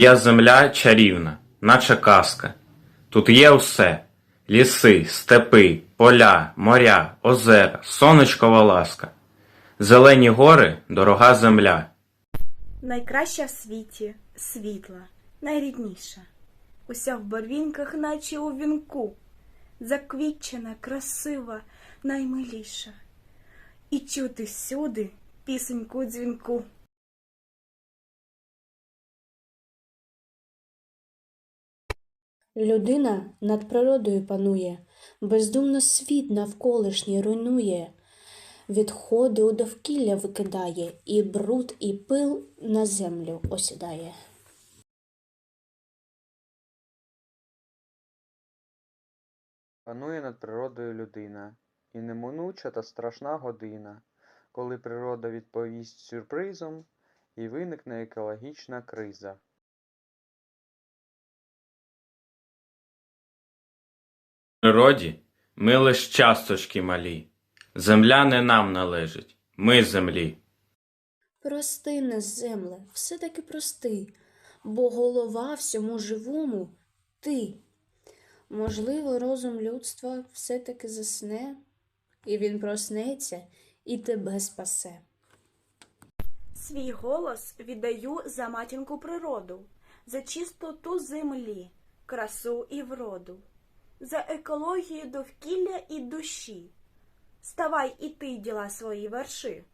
Я земля чарівна, наче казка. Тут є усе: ліси, степи, поля, моря, озера, сонечкова ласка. Зелені гори, дорога земля. Найкраща в світі, світла, найрідніша. Уся в барвінках, наче у вінку, заквітчена, красива, наймиліша. І чути всюди пісеньку дзвінку. Людина над природою панує, бездумно світ навколишній руйнує, відходи у довкілля викидає, і бруд, і пил на землю осідає. Панує над природою людина, і неминуча та страшна година, коли природа відповість сюрпризом і виникне екологічна криза. Природі ми лиш часточки малі. Земля не нам належить, ми землі. Прости нас, земле, все-таки прости, бо голова всьому живому ти. Можливо, розум людства все-таки засне, і він проснеться і тебе спасе. Свій голос віддаю за матінку природу, за чистоту землі, красу і вроду, за екологію довкілля і душі. Ставай і ти діла свої верши.